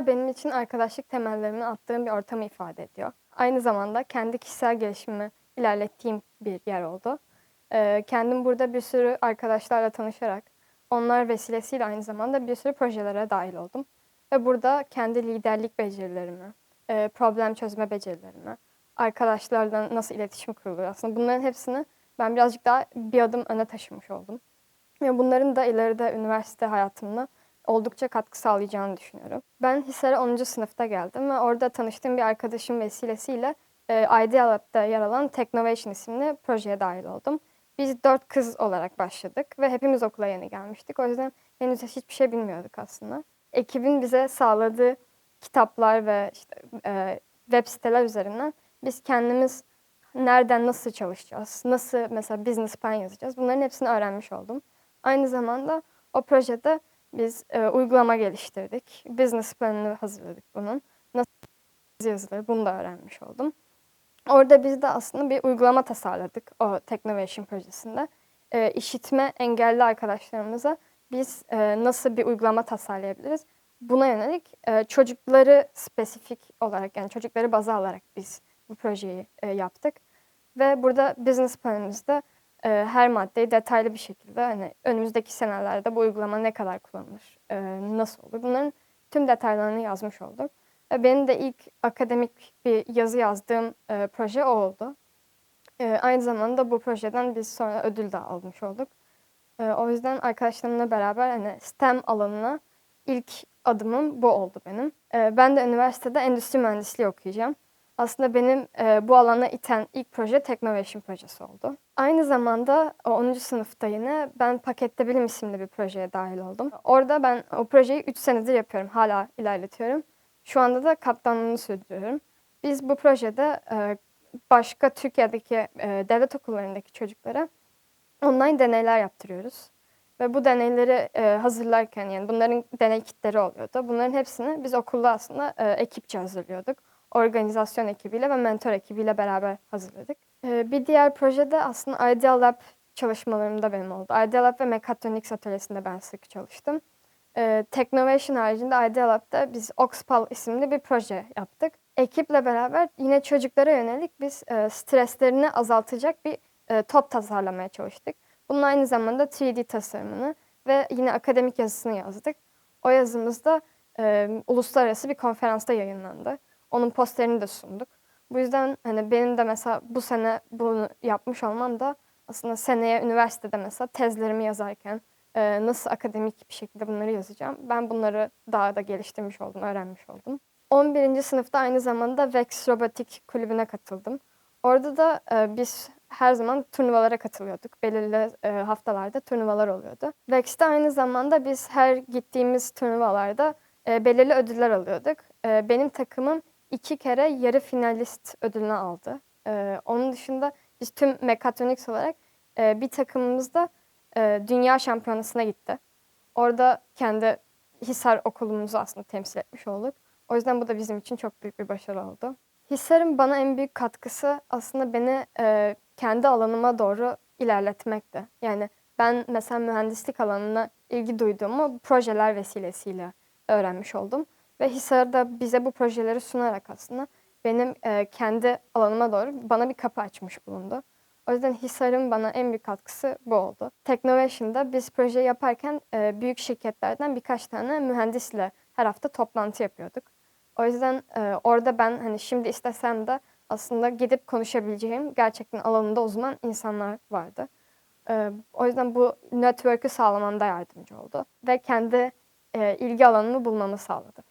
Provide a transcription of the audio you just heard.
Hisar benim için arkadaşlık temellerini attığım bir ortamı ifade ediyor. Aynı zamanda kendi kişisel gelişimimi ilerlettiğim bir yer oldu. Ee, kendim burada bir sürü arkadaşlarla tanışarak onlar vesilesiyle aynı zamanda bir sürü projelere dahil oldum. Ve burada kendi liderlik becerilerimi, e, problem çözme becerilerimi, arkadaşlarla nasıl iletişim kurulur aslında bunların hepsini ben birazcık daha bir adım öne taşımış oldum. Ve bunların da ileride üniversite hayatımda oldukça katkı sağlayacağını düşünüyorum. Ben Hisar'a 10. sınıfta geldim ve orada tanıştığım bir arkadaşım vesilesiyle e, Idea Lab'da yer alan Technovation isimli projeye dahil oldum. Biz dört kız olarak başladık ve hepimiz okula yeni gelmiştik. O yüzden henüz hiçbir şey bilmiyorduk aslında. Ekibin bize sağladığı kitaplar ve işte, e, web siteler üzerinden biz kendimiz nereden nasıl çalışacağız, nasıl mesela business plan yazacağız bunların hepsini öğrenmiş oldum. Aynı zamanda o projede biz e, uygulama geliştirdik. Business planını hazırladık bunun. Nasıl yazılır bunu da öğrenmiş oldum. Orada biz de aslında bir uygulama tasarladık o Technovation projesinde. E, işitme engelli arkadaşlarımıza biz e, nasıl bir uygulama tasarlayabiliriz? Buna yönelik e, çocukları spesifik olarak yani çocukları baza alarak biz bu projeyi e, yaptık. Ve burada business planımızda e, her maddeyi detaylı bir şekilde hani önümüzdeki senelerde bu uygulama ne kadar kullanılır, e, nasıl olur bunların tüm detaylarını yazmış olduk. Ve benim de ilk akademik bir yazı yazdığım e, proje o oldu. E, aynı zamanda bu projeden biz sonra ödül de almış olduk. E, o yüzden arkadaşlarımla beraber hani STEM alanına ilk adımım bu oldu benim. E, ben de üniversitede endüstri mühendisliği okuyacağım. Aslında benim e, bu alana iten ilk proje Technovation projesi oldu. Aynı zamanda o 10. sınıfta yine ben Pakette Bilim isimli bir projeye dahil oldum. Orada ben o projeyi 3 senedir yapıyorum. Hala ilerletiyorum. Şu anda da kaptanlığını sürdürüyorum. Biz bu projede e, başka Türkiye'deki e, devlet okullarındaki çocuklara online deneyler yaptırıyoruz. Ve bu deneyleri e, hazırlarken yani bunların deney kitleri oluyordu. Bunların hepsini biz okulda aslında e, ekipçe hazırlıyorduk. Organizasyon ekibiyle ve mentor ekibiyle beraber hazırladık. E, bir diğer projede aslında Idea Lab çalışmalarımda benim oldu. Idea Lab ve Mechatronics atölyesinde ben sık çalıştım. E, Technovation haricinde Idea Lab'da biz Oxpal isimli bir proje yaptık. Ekiple beraber yine çocuklara yönelik biz e, streslerini azaltacak bir e, top tasarlamaya çalıştık. Bunun aynı zamanda 3D tasarımını ve yine akademik yazısını yazdık. O yazımızda e, uluslararası bir konferansta yayınlandı. Onun posterini de sunduk. Bu yüzden hani benim de mesela bu sene bunu yapmış olmam da aslında seneye üniversitede mesela tezlerimi yazarken e, nasıl akademik bir şekilde bunları yazacağım. Ben bunları daha da geliştirmiş oldum, öğrenmiş oldum. 11. sınıfta aynı zamanda Vex Robotik kulübüne katıldım. Orada da e, biz her zaman turnuvalara katılıyorduk. Belirli e, haftalarda turnuvalar oluyordu. Vex'te aynı zamanda biz her gittiğimiz turnuvalarda e, belirli ödüller alıyorduk. E, benim takımım iki kere yarı finalist ödülünü aldı. E, onun dışında biz tüm mekatroniks olarak e, bir takımımızda e, dünya şampiyonasına gitti. Orada kendi Hisar okulumuzu aslında temsil etmiş olduk. O yüzden bu da bizim için çok büyük bir başarı oldu. Hisar'ın bana en büyük katkısı aslında beni e, kendi alanıma doğru ilerletmekti. Yani ben mesela mühendislik alanına ilgi duyduğumu projeler vesilesiyle öğrenmiş oldum. Ve Hisar da bize bu projeleri sunarak aslında benim e, kendi alanıma doğru bana bir kapı açmış bulundu. O yüzden Hisar'ın bana en büyük katkısı bu oldu. Technovation'da biz projeyi yaparken e, büyük şirketlerden birkaç tane mühendisle her hafta toplantı yapıyorduk. O yüzden e, orada ben hani şimdi istesem de aslında gidip konuşabileceğim gerçekten alanında uzman insanlar vardı. E, o yüzden bu network'ü sağlamamda yardımcı oldu ve kendi e, ilgi alanımı bulmamı sağladı.